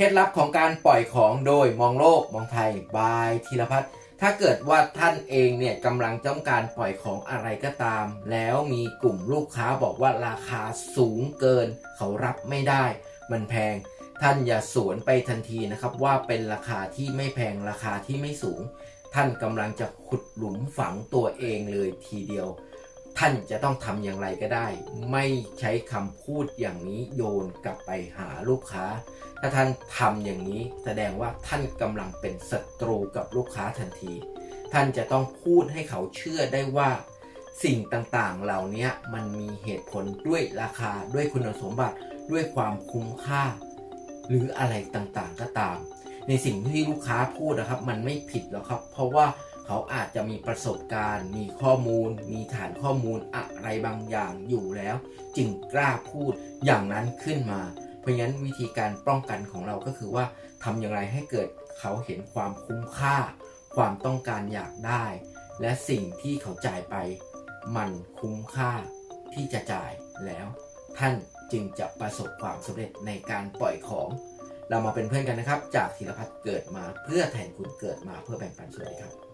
เคล็ดลับของการปล่อยของโดยมองโลกมองไทยบายธีรพัฒน์ถ้าเกิดว่าท่านเองเนี่ยกำลังต้องการปล่อยของอะไรก็ตาม แล้วมีกลุ่มลูกค้าบอกว่าราคาสูงเกิน เขารับไม่ได้ มันแพง ท่านอย่าสวนไปทันทีนะครับ ว่าเป็นราคาที่ไม่แพงราคาที่ไม่สูง ท่านกำลังจะขุดหลุมฝังตัวเองเลยทีเดียว ท่านจะต้องทำอย่างไรก็ได้ ไม่ใช้คำพูดอย่างนี้โยนกลับไปหาลูกค้า ถ้าท่านทำอย่างนี้แสดงว่าท่านกำลังเป็นศัตรูกับลูกค้าทันที ท่านจะต้องพูดให้เขาเชื่อได้ว่า สิ่งต่างๆ เหล่านี้มันมีเหตุผลด้วยราคาด้วยคุณสมบัติด้วยความคุ้มค่า หรืออะไรต่างๆก็ตาม ในสิ่งที่ลูกค้าพูดนะครับ มันไม่ผิดหรอกครับ เพราะว่า เขาอาจจะมีประสบการณ์ มีข้อมูล มีฐานข้อมูลอะไรบางอย่างอยู่แล้ว จึงกล้าพูดอย่างนั้นขึ้นมา เพราะฉะนั้นวิธีการป้องกันของเราก็คือว่าทำอย่างไรให้เกิดเขาเห็นความคุ้มค่า ความต้องการอยากได้ และสิ่งที่เขาจ่ายไป มันคุ้มค่าที่จะจ่ายแล้ว ท่านจึงจะประสบความสำเร็จในการปล่อยของ เรามาเป็นเพื่อนกันนะครับ จากธีรพัฒน์เกิดมาเพื่อแทนคุณเกิดมาเพื่อแบ่งปันสวัสดีครับ